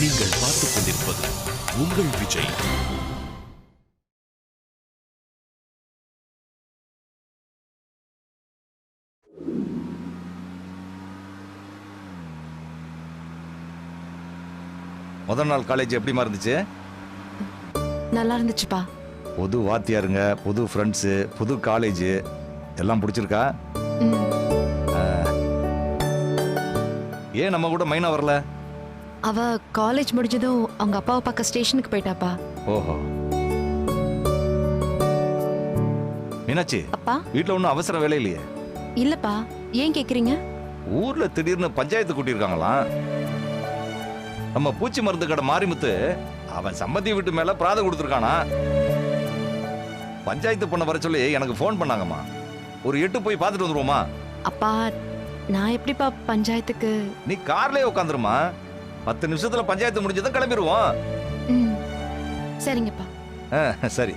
நீங்கள் பார்த்துக் கொண்டிருப்பது உங்கள் விஜய். முதல் நாள் காலேஜ் எப்படிமா இருந்துச்சு நல்லா இருந்துச்சுப்பா. புது வாத்தியாருங்க புது ஃப்ரெண்ட்ஸு புது காலேஜ் எல்லாம் பிடிச்சிருக்கா? ம். ஏன் நம்ம கூட மைனா வரல? அவ காலேஜ் முடிஞ்சதும் அவங்க அப்பாவை பார்க்க ஸ்டேஷனுக்கு போயிட்டாப்பா. ஓஹோ. மீனாட்சி அப்பா? வீட்டில் ஒன்றும் அவசர வேலை இல்லையே? இல்லப்பா. ஏன் கேக்குறீங்க? ஊர்ல திடீர்னு பஞ்சாயத்து கூட்டியிருக்காங்களாம். நம்ம பூச்சி மருந்து கடை மாரிமுத்து அவன் சம்மதி வீட்டு மேல பிராதம் கொடுத்துருக்கானா? பஞ்சாயத்து பண்ண வர சொல்லி எனக்கு ஃபோன் பண்ணாங்கம்மா. ஒரு எட்டு போய் பார்த்துட்டு வந்துருவோமா? அப்பா நான் எப்படிப்பா பஞ்சாயத்துக்கு நீ கார்லயே உட்காந்துருமா? பத்து நிமிஷத்துல பஞ்சாயத்து முடிஞ்சதும் கிளம்பிடுவோம் சரிங்கப்பா. சரி.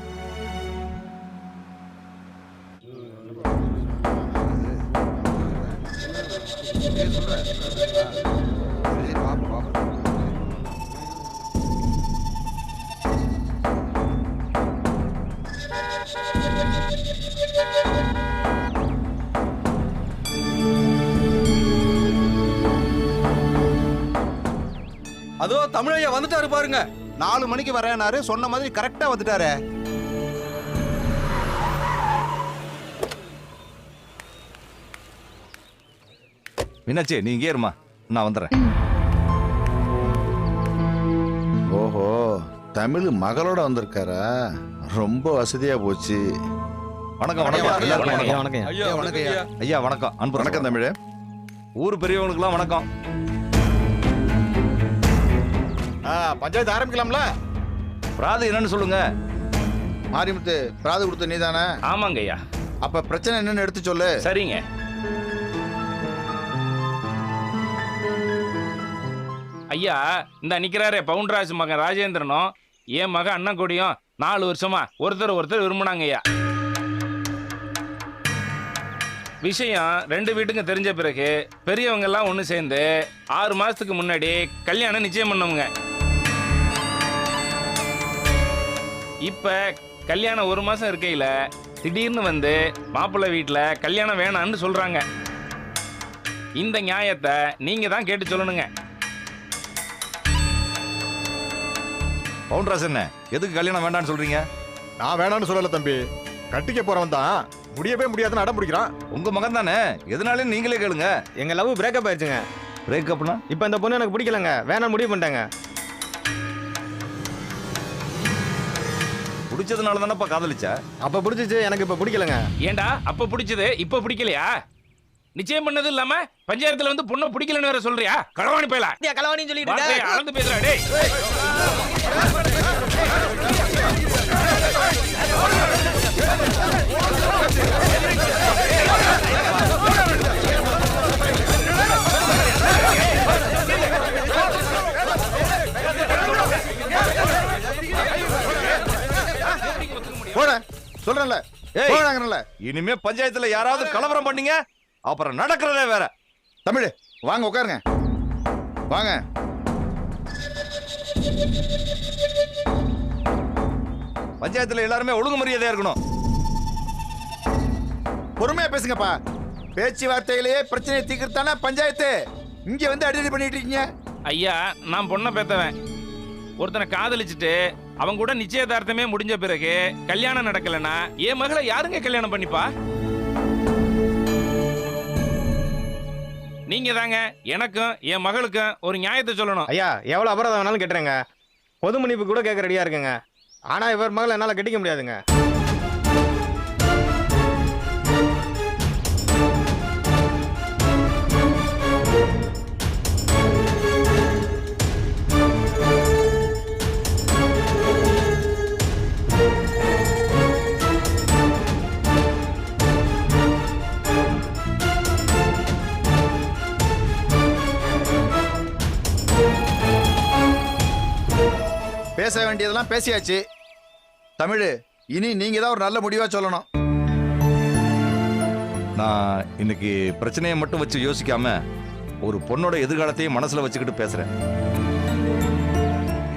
அதோ தமிழையா வந்துட்டாரு பாருங்க. நாலு மணிக்கு வரேனாரு. சொன்ன மாதிரி கரெக்டா வந்துட்டாரு. மீனாட்சி நீ இங்கே இருமா. நான் வந்துடுறேன் ஓஹோ தமிழ் மகளோட வந்திருக்காரா? ரொம்ப வசதியா போச்சு. வணக்கம் வணக்கம். வணக்கம். வணக்கம். ஐயா வணக்கம் ஐயா. ஐயா வணக்கம் அன்பு வணக்கம். தமிழ். ஊர் பெரியவங்களுக்குலாம் வணக்கம். பஞ்சாயத்து ஆரம்பிக்கலாம்ல? பிராது என்னன்னு சொல்லுங்க. மாரிமுத்து பிராது கொடுத்த நீதானே? ஆமாங்க ஐயா அப்ப பிரச்சனை என்னன்னு எடுத்து சொல்லு. சரிங்க. ஐயா இந்த நிக்கிறாரே பவுண்டராஜ் மகன் ராஜேந்திரனும் என் மகன் அண்ணன் கொடியும் நாலு வருஷமா ஒருத்தர் ஒருத்தர் விரும்பினாங்க ஐயா விஷயம் ரெண்டு வீட்டுக்கும் தெரிஞ்ச பிறகு பெரியவங்க எல்லாம் ஒன்று சேர்ந்து ஆறு மாசத்துக்கு முன்னாடி கல்யாணம் நிச்சயம் பண்ணவங்க. இப்ப கல்யாணம் ஒரு மாசம் இருக்கையில திடீர்னு வந்து மாப்பிள்ளை வீட்டில் கல்யாணம் வேணான்னு சொல்றாங்க. இந்த நியாயத்தை நீங்க தான் கேட்டு சொல்லணுங்க. பவுண்டராஸ் என்ன எதுக்கு கல்யாணம் வேண்டாம்னு சொல்றீங்க? நான் வேணாம்னு சொல்லல தம்பி. கட்டிக்க போறவன் தான். முடியவே முடியாதுன்னு அடம் பிடிக்கிறான். உங்க மகன் தானே? எதனாலும் நீங்களே கேளுங்க. எங்க லவ் பிரேக்கப் ஆயிடுச்சுங்க. பிரேக்கப்னா இப்போ இந்த பொண்ணு எனக்கு பிடிக்கலங்க. வேணாம் முடிவு பண்ணிட்டாங்க. பிடிச்சதுனால தானப்பா காதலிச்சா? அப்ப பிடிச்சிச்சு எனக்கு இப்ப பிடிக்கலங்க. ஏண்டா அப்ப பிடிச்சது இப்ப பிடிக்கலையா? நிச்சயம் பண்ணது இல்லாம பஞ்சாயத்துல வந்து பொண்ணை பிடிக்கலன்னு வேற சொல்றியா? களவாணி போயல? கலவாணின்னு சொல்லிட்டு அளந்து பேசுறா டேய். போட சொல்றேன்ல. ஏய். போடாங்கறல இனிமே பஞ்சாயத்துல யாராவது கலவரம் பண்ணீங்க? அப்புறம் நடக்கிறதே வேற. தமிழ் வாங்க உட்காருங்க. வாங்க. பஞ்சாயத்துல எல்லாருமே ஒழுங்கு மரியாதையா இருக்கணும். பொறுமையா பேசுங்கப்பா. பேச்சுவார்த்தையிலேயே பிரச்சனையை தீர்க்கறதானே பஞ்சாயத்து. இங்க வந்து அடிக்கடி பண்ணிட்டு இருக்கீங்க. ஐயா நான் பொண்ணை பெத்தவன். ஒருத்தனை காதலிச்சுட்டு அவங்க கூட நிச்சயதார்த்தமே முடிஞ்ச பிறகு கல்யாணம் நடக்கலனா என் மகளை யாருங்க கல்யாணம் பண்ணிப்பா? நீங்க தாங்க எனக்கும் என் மகளுக்கும் ஒரு நியாயத்தை சொல்லணும். ஐயா எவ்வளவு அபராதம் வேணாலும் கேட்டுறேங்க. பொது மன்னிப்பு கூட கேட்க ரெடியா இருக்குங்க. ஆனா இவர் மகளை என்னால கட்டிக்க முடியாதுங்க. பேச வேண்டியதெல்லாம் பேசியாச்சு. தமிழ் இனி நீங்க தான் ஒரு நல்ல முடிவா சொல்லணும். நான் இன்னைக்கு பிரச்சனையை மட்டும் வச்சு யோசிக்காம ஒரு பொண்ணோட எதிர்காலத்தையும் மனசுல வச்சுக்கிட்டு பேசுறேன்.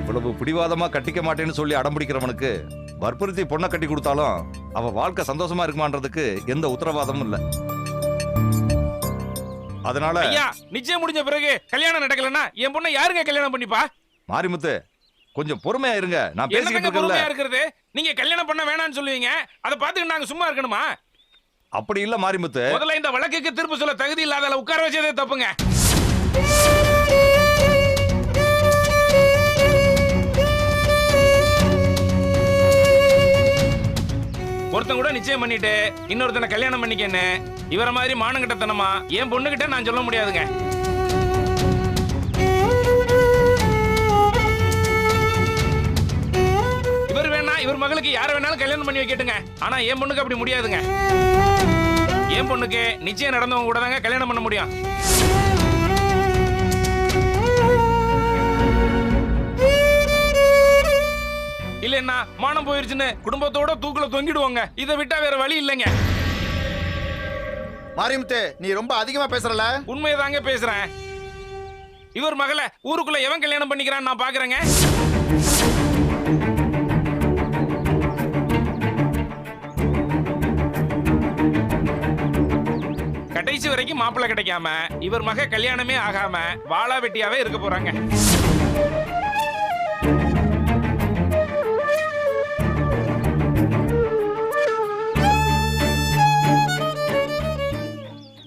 இவ்வளவு பிடிவாதமா கட்டிக்க மாட்டேன்னு சொல்லி அடம் பிடிக்கிறவனுக்கு வற்புறுத்தி பொண்ணை கட்டி கொடுத்தாலும் அவ வாழ்க்கை சந்தோஷமா இருக்குமான்றதுக்கு எந்த உத்தரவாதமும் இல்ல. அதனால ஐயா நிச்சயம் முடிஞ்ச பிறகு கல்யாணம் நடக்கலன்னா என் பொண்ணை யாருங்க கல்யாணம் பண்ணிப்பா? மாரிமுத்து கொஞ்சம் பொறுமையா இருங்க. நான் பேசிக்கிட்டு இருக்கேன்ல. பொறுமையா இருக்கிறது? நீங்க கல்யாணம் பண்ண வேணாம்னு சொல்லுவீங்க. அதை பார்த்துட்டு நாங்க சும்மா இருக்கணுமா? அப்படி இல்ல மாரிமுத்து. முதல்ல இந்த வழக்குக்கு தீர்ப்பு சொல்ல தகுதி இல்லாத உட்கார வச்சதே தப்புங்க. ஒருத்தன் கூட நிச்சயம் பண்ணிட்டு இன்னொருத்தனை கல்யாணம் பண்ணிக்கன்னு இவர மாதிரி மானங்கிட்டத்தனமா? என் பொண்ணுகிட்ட நான் சொல்ல முடியாதுங்க. இவர் மகளுக்கு யார வேணாலும் கல்யாணம் பண்ணி வைக்கட்டுங்க. ஆனா என் பொண்ணுக்கு அப்படி முடியாதுங்க. என் பொண்ணுக்கு நிச்சயம் நடந்தவங்க கூட தாங்க கல்யாணம் பண்ண முடியும். இல்லைன்னா மானம் போயிருச்சுன்னு குடும்பத்தோட தூக்குல தொங்கிடுவாங்க. இதை விட்டா வேற வழி இல்லைங்க. மாரிமுத்து நீ ரொம்ப அதிகமா பேசுறல? உண்மையை தாங்க பேசுறேன். இவர் மகளை ஊருக்குள்ள எவன் கல்யாணம் பண்ணிக்கிறான்னு நான் பாக்குறேங்க. கடைசி வரைக்கும் மாப்பிள்ளை கிடைக்காம இவர் மக கல்யாணமே ஆகாம வாழா வெட்டியாவே இருக்க போறாங்க.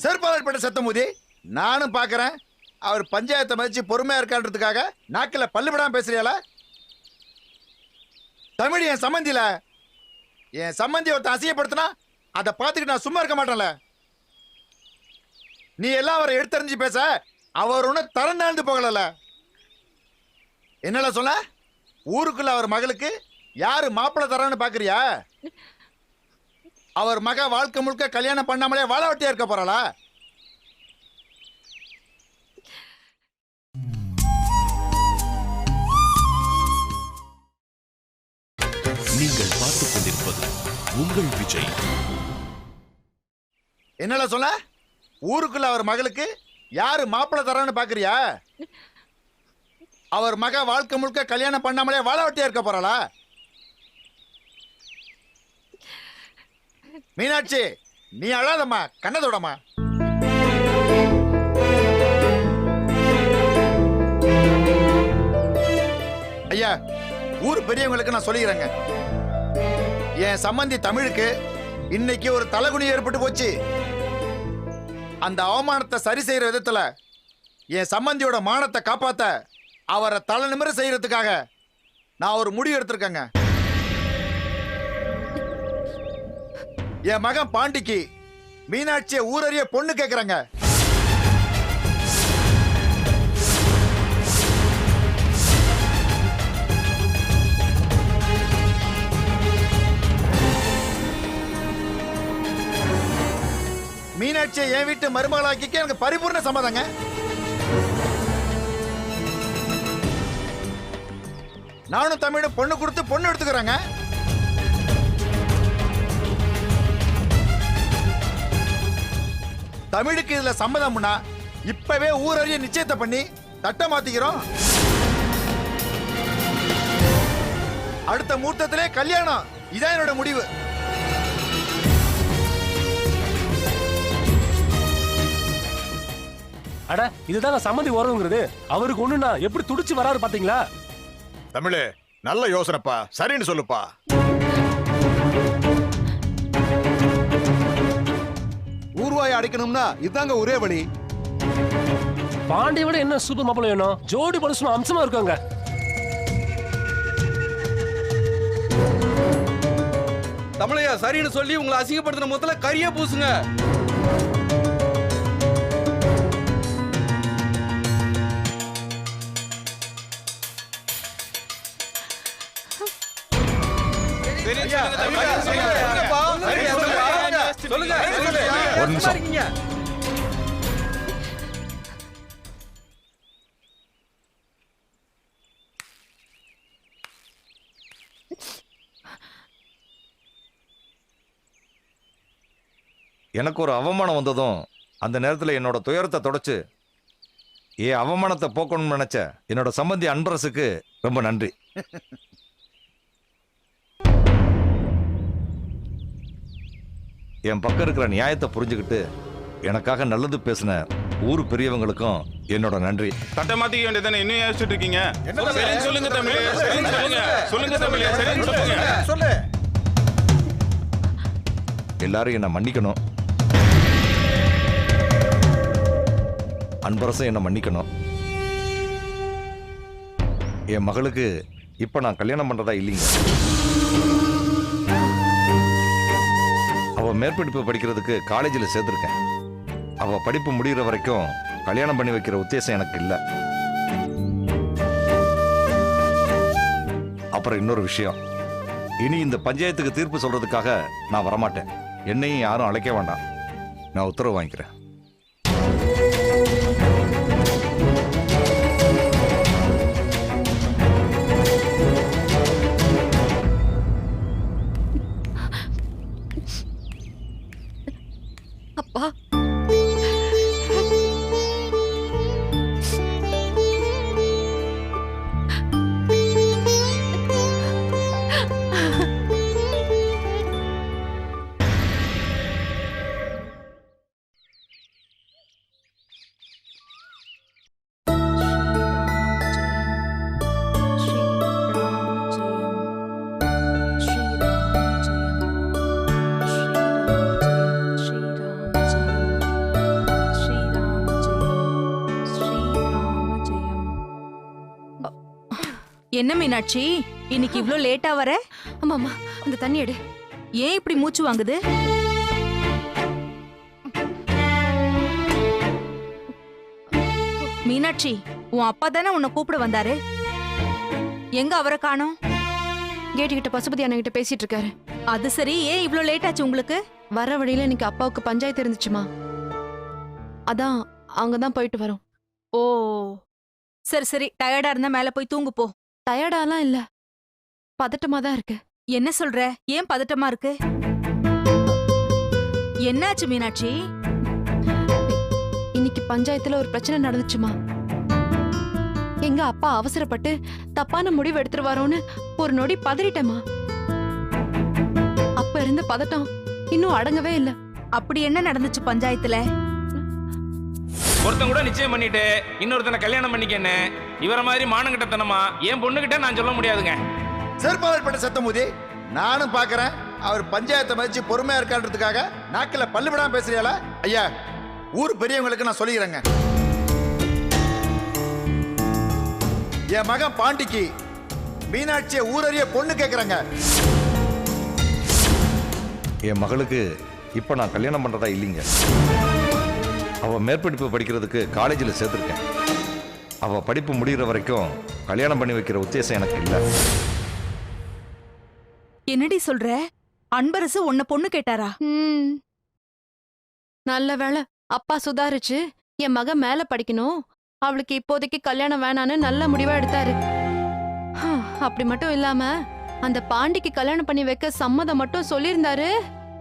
செருப்பாளர் பட்ட நானும் பாக்குறேன் அவர் பஞ்சாயத்தை மதிச்சு பொறுமையா இருக்கான்றதுக்காக நாக்கில் பல்லுபடாம பேசுறியால? தமிழ் என் சம்மந்தியில என் சம்மந்தி ஒருத்தன் அசியப்படுத்தினா அதை பார்த்துக்கிட்டு நான் சும்மா இருக்க மாட்டேன்ல. நீ எல்லாம் அவரை எடுத்தறிஞ்சு பேச அவர் ஒன்றும் தரம் தாழ்ந்து போகலல என்னல சொல்ல? ஊருக்குள்ள அவர் மகளுக்கு யாரு மாப்பிள்ளை தரான்னு பாக்குறியா? அவர் மக வாழ்க்கை முழுக்க கல்யாணம் பண்ணாமலே வாழ வெட்டியா இருக்க போறாளா? நீங்கள் பார்த்துக் கொண்டிருப்பது உங்கள் விஜய். என்னல சொல்ல? ஊருக்குள்ள அவர் மகளுக்கு யாரு மாப்பிள்ளை தரான்னு பாக்குறியா? அவர் மக வாழ்க்கை முழுக்க கல்யாணம் பண்ணாமலே வாழவட்டியா இருக்க போறாளா? மீனாட்சி நீ அழாதம்மா கண்ணதோடம்மா ஐயா ஊர் பெரியவங்களுக்கு நான் சொல்லிக்கிறேங்க. என் சம்பந்தி தமிழுக்கு இன்னைக்கு ஒரு தலைகுனி ஏற்பட்டு போச்சு. அந்த அவமானத்தை சரி செய்யற விதத்துல என் சம்பந்தியோட மானத்தை காப்பாத்த அவரை தலை நிமிர செய்யறதுக்காக நான் ஒரு முடிவு எடுத்திருக்கேங்க. என் மகன் பாண்டிக்கு மீனாட்சியை ஊரறிய பொண்ணு கேட்குறேங்க வச்சு என் வீட்டு மருமகளாக்கிக்க எனக்கு பரிபூர்ண சம்மதங்க. நானும் தமிழும் பொண்ணு கொடுத்து பொண்ணு எடுத்துக்கிறேங்க. தமிழுக்கு இதுல சம்மதம்னா இப்பவே ஊரறிய நிச்சயத்தை பண்ணி தட்டை மாத்திக்கிறோம். அடுத்த முகூர்த்தத்திலே கல்யாணம். இதான் என்னோட முடிவு. அட இதுதாங்க சம்மந்தி உறவுங்கிறது அவருக்கு ஒண்ணுனா எப்படி துடிச்சு வராரு பாத்தீங்களா? தமிழே நல்ல யோசனைப்பா. சரின்னு சொல்லுப்பா. ஊர்வாயை அடைக்கணும்னா இதாங்க ஒரே வழி. பாண்டிய விட என்ன சூப்பர் மாப்பிள்ள வேணும்? ஜோடி படுசணும் அம்சமா இருக்காங்க. தமிழையா சரின்னு சொல்லி உங்களை அசிங்கப்படுத்தின முதல்ல கரியா பூசுங்க. சொல்லுங்க ஒரு நிமிஷம். எனக்கு ஒரு அவமானம் வந்ததும் அந்த நேரத்தில் என்னோட துயரத்தை தொடச்சு என் அவமானத்தை போக்கணும்னு நினைச்ச என்னோட சம்பந்தி அன்றரசுக்கு ரொம்ப நன்றி என் பக்கம் இருக்கிற நியாயத்தை புரிஞ்சுக்கிட்டு எனக்காக நல்லது பேசின ஊர் பெரியவங்களுக்கும் என்னோட நன்றி. சட்டை மாத்திக்க வேண்டியதானே? இன்னும் யோசிச்சுட்டு இருக்கீங்க? சொல்லுங்க தமிழ் சொல்லுங்க சொல்லுங்க. தமிழ் சொல்லுங்க சொல்லு எல்லாரும் என்னை மன்னிக்கணும். அன்பரசும் என்னை மன்னிக்கணும். என் மகளுக்கு இப்ப நான் கல்யாணம் பண்றதா இல்லைங்க. மேற்படிப்பு படிக்கிறதுக்கு காலேஜில் சேர்த்துருக்கேன். அவள் படிப்பு முடிகிற வரைக்கும் கல்யாணம் பண்ணி வைக்கிற உத்தேசம் எனக்கு இல்லை. அப்புறம் இன்னொரு விஷயம். இனி இந்த பஞ்சாயத்துக்கு தீர்ப்பு சொல்றதுக்காக நான் வரமாட்டேன். என்னையும் யாரும் அழைக்க வேண்டாம். நான் உத்தரவு வாங்கிக்கிறேன். என்ன மீனாட்சி? இன்னைக்கு இவ்ளோ லேட்டா வர? ஆமா அம்மா அந்த தண்ணி எடு. ஏன் இப்படி மூச்சு வாங்குது? மீனாட்சி உன் அப்பா தானே உன்னை கூப்பிட வந்தாரு? எங்க அவரை காணோம்? கேட்டுக்கிட்ட பசுபதி அண்ணகிட்ட பேசிட்டு இருக்காரு அது சரி ஏன் இவ்ளோ லேட் ஆச்சு உங்களுக்கு? வர வழியில இன்னைக்கு அப்பாவுக்கு பஞ்சாயத்து இருந்துச்சுமா? அதான் அவங்க தான் போயிட்டு வரோம். ஓ சரி சரி டயர்டா இருந்தா மேல போய் தூங்கு போ. டயர்டாலாம் இல்ல. பதட்டமா தான் இருக்கு. என்ன சொல்ற? ஏன் பதட்டமா இருக்கு? என்னாச்சு மீனாட்சி? இன்னைக்கு பஞ்சாயத்துல ஒரு பிரச்சனை நடந்துச்சுமா? எங்க அப்பா அவசரப்பட்டு தப்பான முடிவு எடுத்துருவாரோன்னு ஒரு நொடி பதறிட்டேமா அப்ப இருந்த பதட்டம் இன்னும் அடங்கவே இல்ல. அப்படி என்ன நடந்துச்சு பஞ்சாயத்துல? ஒருத்தன் கூட நிச்சயம் பண்ணிட்டு இன்னொருத்தனை கல்யாணம் பண்ணிக்கன்னு. இவர மாதிரி மானங்கிட்டத்தனமா என் பொண்ணுகிட்ட நான் சொல்ல முடியாதுங்க. செருப்பாளர் பட்ட சத்தமுதி நானும் பார்க்கறேன் அவர் பஞ்சாயத்தை மதிச்சு பொறுமையா இருக்கான்றதுக்காக நாக்கில் பல்லு விடாம பேசுறியாளா ஐயா ஊர் பெரியவங்களுக்கு நான் சொல்லிக்கிறேங்க. என் மகன் பாண்டிக்கு மீனாட்சியை ஊரறிய பொண்ணு கேக்குறாங்க. என் மகளுக்கு இப்ப நான் கல்யாணம் பண்றதா இல்லைங்க. அவ மேற்படிப்பு படிக்கிறதுக்கு காலேஜில் சேர்த்துருக்கேன். அவ படிப்பு முடிகிற வரைக்கும் கல்யாணம் பண்ணி வைக்கிற உத்தேசம் எனக்கு இல்லை. என்னடி சொல்ற? அன்பரசு உன்னை பொண்ணு கேட்டாரா? ம். நல்ல வேளை. அப்பா சுதாரிச்சு என் மக மேல படிக்கணும். அவளுக்கு இப்போதைக்கு கல்யாணம் வேணான்னு நல்ல முடிவா எடுத்தாரு. அப்படி மட்டும் இல்லாம அந்த பாண்டிக்கு கல்யாணம் பண்ணி வைக்க சம்மதம் மட்டும் சொல்லியிருந்தாரு.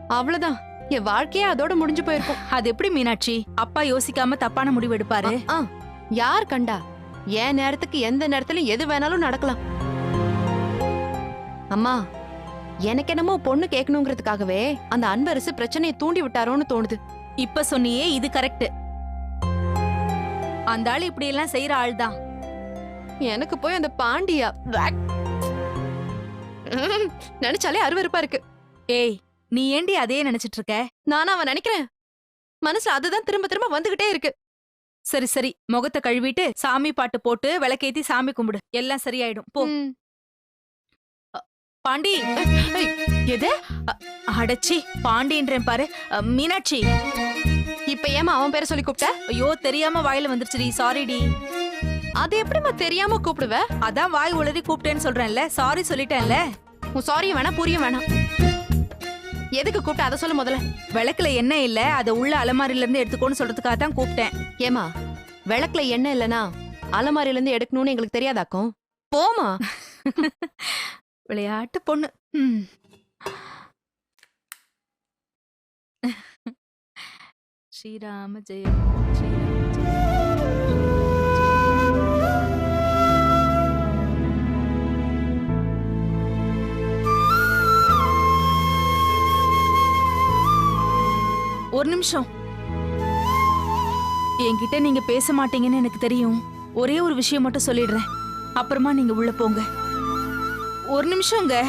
அவ்வளவுதான். என் வாழ்க்கையே அதோட முடிஞ்சு போயிருக்கும். அது எப்படி மீனாட்சி? அப்பா யோசிக்காம தப்பான முடிவு எடுப்பாரு? ஆ, யார் கண்டா? என் நேரத்துக்கு எந்த நேரத்துல எது வேணாலும் நடக்கலாம். அம்மா எனக்கு என்னமோ பொண்ணு கேட்கணுங்கிறதுக்காகவே அந்த அன்பரசு பிரச்சனையை தூண்டி விட்டாரோன்னு தோணுது. இப்ப சொன்னியே இது கரெக்ட் அந்த ஆள் இப்படி எல்லாம் செய்யற ஆள் தான் எனக்கு போய் அந்த பாண்டியா வேக். ம், நினைச்சாலே அருவருப்பா இருக்கு. ஏய் நீ ஏண்டி அதே நினைச்சிட்டு இருக்க? நானும் அவன் நினைக்கிறேன். மனசுல அதுதான் திரும்ப திரும்ப வந்துகிட்டே இருக்கு. சரி சரி. முகத்தை கழுவிட்டு சாமி பாட்டு போட்டு விளக்கேத்தி சாமி கும்பிடு. எல்லாம் சரியாயிடும். போ. ம். பாண்டி. எது? அடச்சி. பாண்டின்றேன் பாரு. அ, மீனாட்சி. இப்ப ஏமா அவன் பேரை சொல்லி கூப்பிட்ட? ஐயோ தெரியாம வாயில வந்துருச்சுடி. சாரிடி அது எப்படிம்மா தெரியாம கூப்பிடுவ? அதான் வாய் உளறி கூப்பிட்டேன்னு சொல்றேன்ல. சாரி சொல்லிட்டேன்ல. உன் சாரியும் வேணாம் புரியும் வேணாம். எதுக்கு கூப்பிட்ட? அதை சொல்லு முதல்ல. விளக்குல எண்ணெய் இல்ல அத உள்ள அலமாரில இருந்து எடுத்துக்கோன்னு சொல்றதுக்காக தான் கூப்பிட்டேன். ஏமா விளக்குல எண்ணெய் இல்லனா அலமாரில இருந்து எடுக்கணும்னு எங்களுக்கு தெரியாதாக்கும்? போமா விளையாட்டு பொண்ணு. ஸ்ரீராம ஜெயம். ஸ்ரீராம ஒரு நிமிஷம். என்கிட்ட நீங்க பேச மாட்டீங்கன்னு எனக்கு தெரியும். ஒரே ஒரு விஷயம் மட்டும் சொல்லிடுறேன். அப்புறமா நீங்க உள்ள போங்க. ஒரு நிமிஷங்க.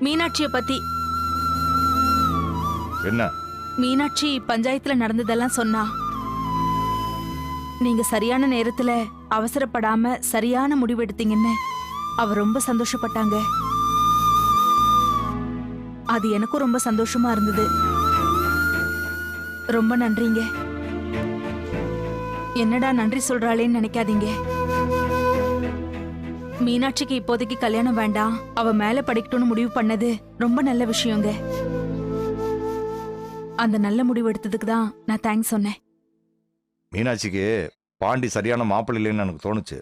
மீனாட்சிய பத்தி. என்ன? மீனாட்சி பஞ்சாயத்துல நடந்ததெல்லாம் சொன்னா. நீங்க சரியான நேரத்துல அவசரப்படாம சரியான முடிவு எடுத்தீங்கன்னு அவ ரொம்ப சந்தோஷப்பட்டாங்க. அது எனக்கும் ரொம்ப சந்தோஷமா இருந்தது. ரொம்ப நன்றிங்க. என்னடா நன்றி சொல்றாளேன்னு நினைக்காதீங்க. மீனாட்சிக்கு இப்போதைக்கு கல்யாணம் வேண்டாம். அவ மேல படிக்கட்டும்னு முடிவு பண்ணது ரொம்ப நல்ல விஷயங்க. அந்த நல்ல முடிவு எடுத்ததுக்கு தான் நான் தேங்க்ஸ் சொன்னேன். மீனாட்சிக்கு பாண்டி சரியான மாப்பிள்ளை இல்லைன்னு எனக்கு தோணுச்சு.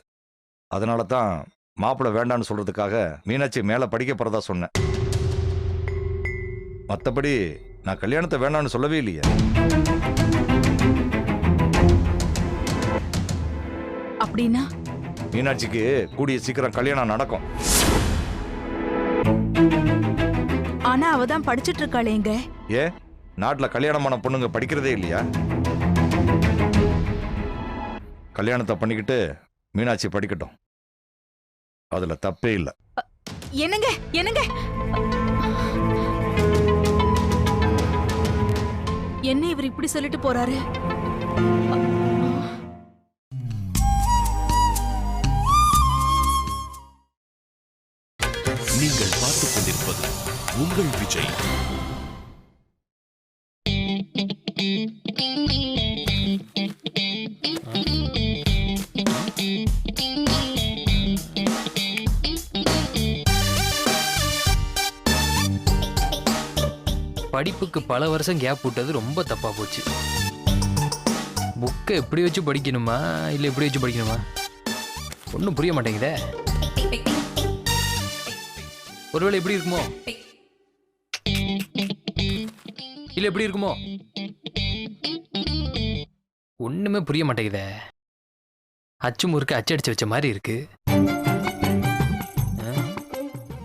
அதனால தான் மாப்பிள்ளை வேண்டான்னு சொல்றதுக்காக மீனாட்சி மேலே படிக்க போறதா சொன்னேன். மற்றபடி நான் கல்யாணத்தை வேண்டான்னு சொல்லவே இல்லையே. அப்படின்னா? மீனாட்சிக்கு கூடிய சீக்கிரம் கல்யாணம் நடக்கும். ஆனா அவ தான் படிச்சிட்டு இருக்காளேங்க ஏ நாட்டில் கல்யாணமான பொண்ணுங்க படிக்கிறதே இல்லையா? கல்யாணத்தை பண்ணிக்கிட்டு மீனாட்சி படிக்கட்டும். அதில் தப்பே இல்லை. என்னங்க என்னங்க? என்ன இவர் இப்படி சொல்லிட்டு போறாரு? நீங்கள் பார்த்துக் கொண்டிருப்பது உங்கள் விஜய். படிப்புக்கு பல வருஷம் கேப் விட்டது ரொம்ப தப்பாக போச்சு. புக்கை எப்படி வச்சு படிக்கணுமா? இல்லை எப்படி வச்சு படிக்கணுமா? ஒன்றும் புரிய மாட்டேங்குதே. ஒருவேளை எப்படி இருக்குமோ? இல்லை எப்படி இருக்குமோ? ஒன்றுமே புரிய மாட்டேங்குதே. அச்சு முறுக்கு அச்சடிச்சு வச்ச மாதிரி இருக்கு.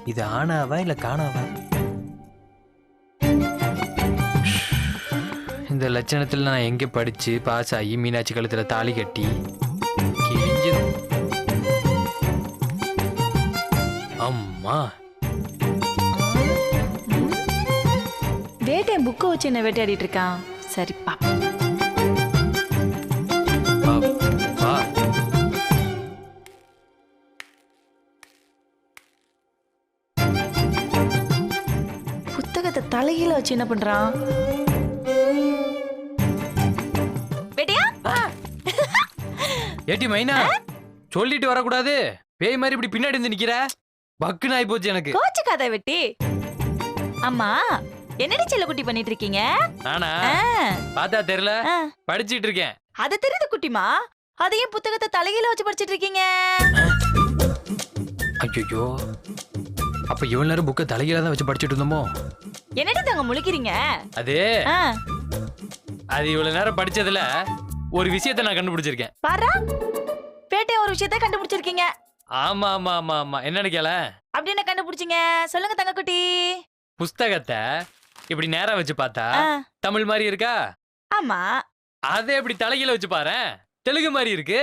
இது ஆனாவா இல்லை காணாவா? இந்த லட்சணத்தில் நான் எங்கே படித்து பாஸ் ஆகி மீனாட்சி கழுத்தில் தாலி கட்டி கிழிஞ்சது அம்மா. வேட்டையன் புக்கை வச்சு என்ன வேட்டையாடிட்டு இருக்கான். சரிப்பா புத்தகத்தை தலைகீழ வச்சு என்ன பண்றான்? ஏட்டி மைனா சொல்லிட்டு வரக்கூடாது. பேய் மாதிரி இப்படி பின்னாடி வந்து நிக்கிற. பக்குன்னு ஆகி போச்சு எனக்கு. கோச்சுக்காத வெட்டி. அம்மா என்னடி செல்ல குட்டி பண்ணிட்டு இருக்கீங்க நானா பார்த்தா தெரியல. படிச்சிட்டு இருக்கேன் அது தெரியுது குட்டிமா. அதையும் புத்தகத்தை தலைகீழ வச்சு படிச்சிட்டு இருக்கீங்க ஐயோ அப்ப இவ்வளவு நேரம் புக்கை தலைகீழ தான் வச்சு படிச்சிட்டு இருந்தோமோ? என்னடி தாங்க முழிக்கிறீங்க? அது? அது இவ்வளவு நேரம் படிச்சதுல ஒரு விஷயத்தை நான் கண்டுபிடிச்சிருக்கேன். பாரா வேட்டையா ஒரு விஷயத்த கண்டுபிடிச்சிருக்கீங்க. ஆமா ஆமா ஆமா ஆமா. என்னன்னு கேள. அப்படி என்ன கண்டுபிடிச்சீங்க? சொல்லுங்க தங்க குட்டி புஸ்தகத்தை இப்படி நேரா வச்சு பார்த்தா தமிழ் மாதிரி இருக்கா? ஆமா. அதே இப்படி தலைகீழ வச்சு பாரு தெலுங்கு மாதிரி இருக்கு.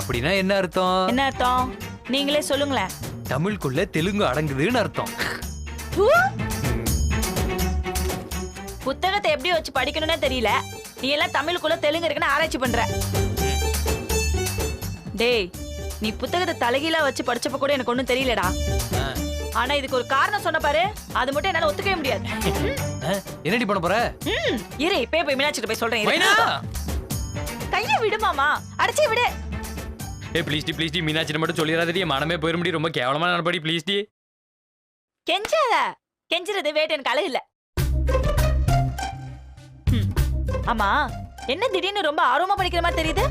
அப்படின்னா என்ன அர்த்தம்? என்ன அர்த்தம்? நீங்களே சொல்லுங்களேன். தமிழுக்குள்ள தெலுங்கு அடங்குதுன்னு அர்த்தம்! புத்தகத்தை எப்படி வச்சு படிக்கணும்னே தெரியல. நீ எல்லாம் தமிழுக்குள்ள தெலுங்கு இருக்குன்னு ஆராய்ச்சி பண்ற. டேய் நீ புத்தகத்தை தலைகீழா வச்சு படிச்சப்ப கூட எனக்கு ஒண்ணும் தெரியலடா. ஆனா இதுக்கு ஒரு காரணம் சொன்ன பாரு அது மட்டும் என்னால ஒத்துக்கவே முடியாது. என்னடி பண்ண போற? ம், இரு இப்பே போய் மீனாட்சிட்டு போய் சொல்றேன் இரு. கைய விடு மாமா. அடைச்சி விடு. ஏ ப்ளீஸ் டி ப்ளீஸ் டி மீனாட்சி மட்டும் சொல்லிடாதடி என் மனமே போயிட முடியும் ரொம்ப கேவலமா நடப்படி ப்ளீஸ் டி. கெஞ்சாத. கெஞ்சுறது வேட்டு எனக்கு அழகு இல்ல. ஆமா என்ன திடீர்னு ரொம்ப ஆர்வமா படிக்கிற மாதிரி தெரியுது?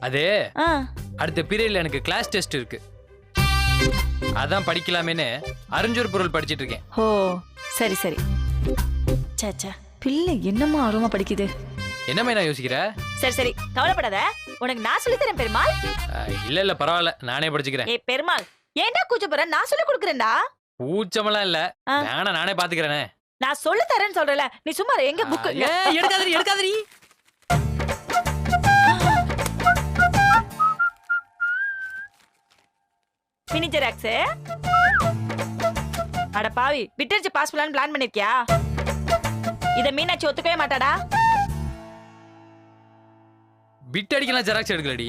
அது ஆ, அடுத்த பீரியட்ல எனக்கு கிளாஸ் டெஸ்ட் இருக்கு. அதான் படிக்கலாமேன்னு அறிஞ்சொரு பொருள் படிச்சிட்டு இருக்கேன். ஓ சரி சரி. ச்சே, ச்சே. பிள்ளை என்னமா ஆர்வமா படிக்குது? என்ன மைனா யோசிக்கிற? சரி சரி. கவலைப்படாத. உனக்கு நான் சொல்லி தரேன் பெருமாள். ஆ, இல்ல இல்ல பரவாயில்ல. நானே படிச்சுக்கிறேன். ஏ பெருமாள். ஏன்டா கூச்ச போற நான் சொல்லி கொடுக்குறேன்டா. பூச்சமெல்லாம் இல்ல. ஆ. வேணா நானே பாத்துக்கிறேனே. நான் சொல்ல தரேன்னு சொல்றேன்ல. நீ சும்மா. எங்க புக் எடுக்காதடி எடுக்காதடி. மினி ஜெராக்ஸ் அட பாவி விட்டரிச்சு பாஸ் பண்ணலான்னு பிளான் பண்ணிருக்கியா? இத மீனாட்சி ஒத்துக்கவே மாட்டாடா. பிட் அடிக்கலாம் ஜெராக்ஸ் எடுக்கலடி.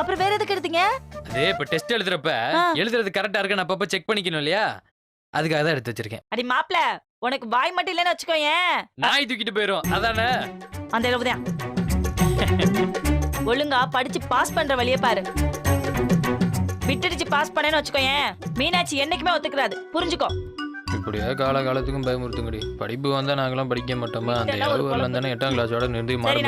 அப்புறம் வேற எதுக்கு எடுத்தீங்க? அதே இப்ப டெஸ்ட் எழுதுறப்ப. எழுதுறது கரெக்டா இருக்கான்னு அப்பப்ப செக் பண்ணிக்கணும் இல்லையா? அதுக்காக தான் எடுத்து வச்சிருக்கேன். அடி மாப்ள உனக்கு வாய் மட்டும் இல்லைன்னு வச்சுக்கோ ஏன் நாய் தூக்கிட்டு போயிரும். அதானே? அந்த எழுபதா ஒழுங்கா படிச்சு பாஸ் பண்ற வழியே பாரு. விட்டடிச்சு பாஸ் பண்ணேன்னு வச்சுக்கோ ஏன் மீனாட்சி என்னைக்குமே ஒத்துக்கிறாது. புரிஞ்சுக்கோ. இப்படியே கால காலத்துக்கும் பயமுறுத்துங்கடி படிப்பு வந்தா நாங்களாம் படிக்க மாட்டோமா? அந்த இளவு வரலாம் தானே எட்டாம் கிளாஸோட நின்று சரி,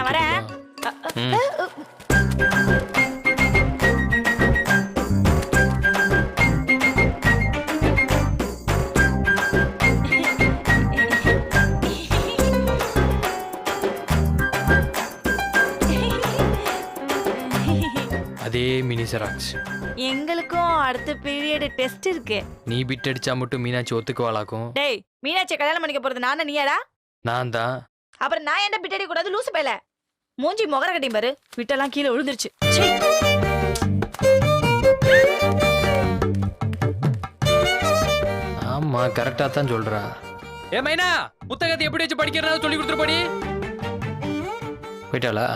மினி ஜெராக்ஸ் எங்களுக்கும் அடுத்த பீரியட் டெஸ்ட் இருக்கு. நீ பிட் அடிச்சா மட்டும் மீனாட்சி ஒத்துக்குவாளாக்கும்? டேய் மீனாட்சி கல்யாணம் பண்ணிக்க போறது நானே நீயாடா? நான் தான் அப்புறம் நான் என்ன பிட்டடி கூடாது லூசு பையல. மூஞ்சி முகர கட்டியும் பாரு. விட்டெல்லாம் கீழே விழுந்துருச்சு. ஆமா கரெக்டா தான் சொல்றா. ஏ மைனா புத்தகத்தை எப்படி வச்சு படிக்கிறதா சொல்லி கொடுத்துரு படி. போயிட்டாளா?